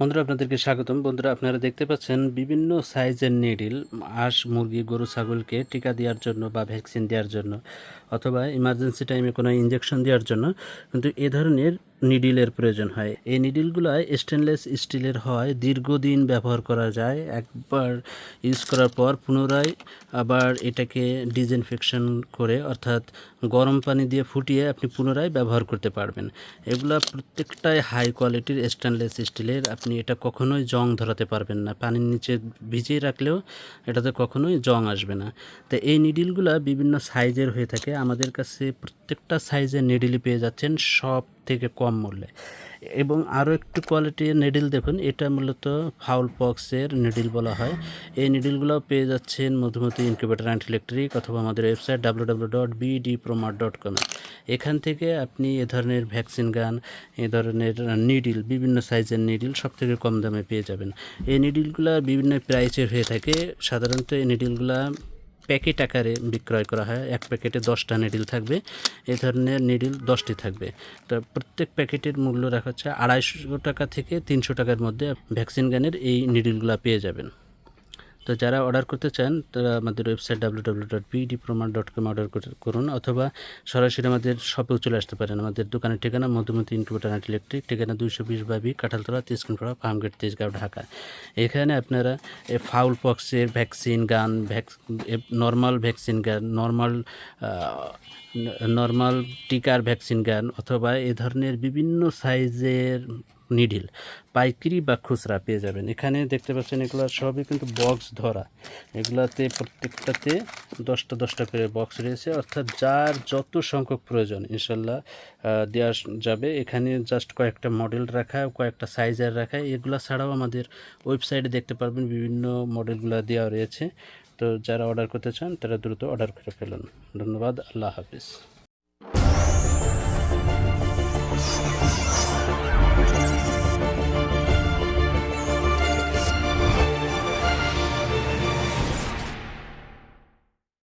বন্ধুরা, আপনাদেরকে স্বাগতম। বন্ধুরা, আপনারা দেখতে পাচ্ছেন বিভিন্ন সাইজের নিডিল, হাঁস, মুরগি, গরু, ছাগলকে টিকা দেওয়ার জন্য বা ভ্যাকসিন দেওয়ার জন্য অথবা ইমার্জেন্সি টাইমে কোনো ইঞ্জেকশন দেওয়ার জন্য কিন্তু এ ধরনের নিডিলের প্রয়োজন হয়। এই নিডিলগুলো স্টেনলেস স্টিলের হয়, দীর্ঘদিন ব্যবহার করা যায়। একবার ইউজ করার পর পুনরায় আবার এটাকে ডিসইনফেকশন করে অর্থাৎ গরম পানি দিয়ে ফুটিয়ে আপনি পুনরায় ব্যবহার করতে পারবেন। এগুলা প্রত্যেকটাই হাই কোয়ালিটির স্টেনলেস স্টিলের আপনি এটা কখনোই জং ধরাতে পারবেন না। পানির নিচে ভিজিয়ে রাখলেও এটাতে কখনোই জং আসবে না। তো এই নিডিলগুলো বিভিন্ন সাইজের হয়ে থাকে। আমাদের কাছে প্রত্যেকটা সাইজের নিডিলই পেয়ে যাচ্ছেন। সব থেকে কম মূল্যে। এবং আরও একটু কোয়ালিটির নিডিল দেখুন, এটা মূলত ফাউল পক্সের নিডিল বলা হয়। এই নিডিলগুলো পেয়ে যাচ্ছেন মধুমতি ইনকিউবেটার অ্যান্ড ইলেকট্রিক অথবা আমাদের website W W dot BD promar dot কমে এখান থেকে আপনি এ ধরনের ভ্যাকসিন গান, এ ধরনের নিডিল বিভিন্ন সাইজের নিডিল সব থেকে কম দামে পেয়ে যাবেন। এই নিডিলগুলো বিভিন্ন প্রাইসের হয়ে থাকে। সাধারণত এই নিডিলগুলা প্যাকেট আকারে বিক্রয় করা হয়। এক প্যাকেটে দশটা নিডিল থাকবে। এ ধরনের নিডিল দশটি থাকবে। তো প্রত্যেক প্যাকেটের মূল্য রাখা হচ্ছে আড়াইশো টাকা থেকে তিনশো টাকার মধ্যে ভ্যাকসিন গানের এই নিডিলগুলো পেয়ে যাবেন। তো যারা অর্ডার করতে চান, তারা আমাদের website W W dot BD প্রমাণ ডট কম অর্ডার করুন, অথবা সরাসরি আমাদের শপেও চলে আসতে পারেন। আমাদের দোকানের ঠিকানা মধুমতি ইনকিউবেটার অ্যান্ড ইলেকট্রিক ঠিকানা দুইশো বিশ বাবি কাঁঠালতলা তেজকুনপাড়া ফার্মগেট, তেজগাঁও, ঢাকা। এখানে আপনারা fowl পক্সের vaccine gun vax normal vaccine gun normal normal টিকার ভ্যাকসিন গান, অথবা এ ধরনের বিভিন্ন সাইজের নিডিল। পাইকারি বা খুচরা পেয়ে যাবেন। এখানে দেখতে পাচ্ছেন এগুলো সবই কিন্তু বক্স ধরা। এগুলাতে প্রত্যেকটাতে দশটা দশটা করে বক্স রয়েছে। অর্থাৎ যার যত সংখ্যক প্রয়োজন, ইনশাল্লাহ দেওয়া যাবে। এখানে জাস্ট কয়েকটা মডেল রাখা, কয়েকটা সাইজের রাখা। এগুলো ছাড়াও আমাদের ওয়েবসাইটে দেখতে পারবেন বিভিন্ন মডেলগুলো দেওয়া রয়েছে। তো যারা অর্ডার করতে চান, তারা দ্রুত অর্ডার করে ফেলুন। ধন্যবাদ। আল্লাহ হাফিজ।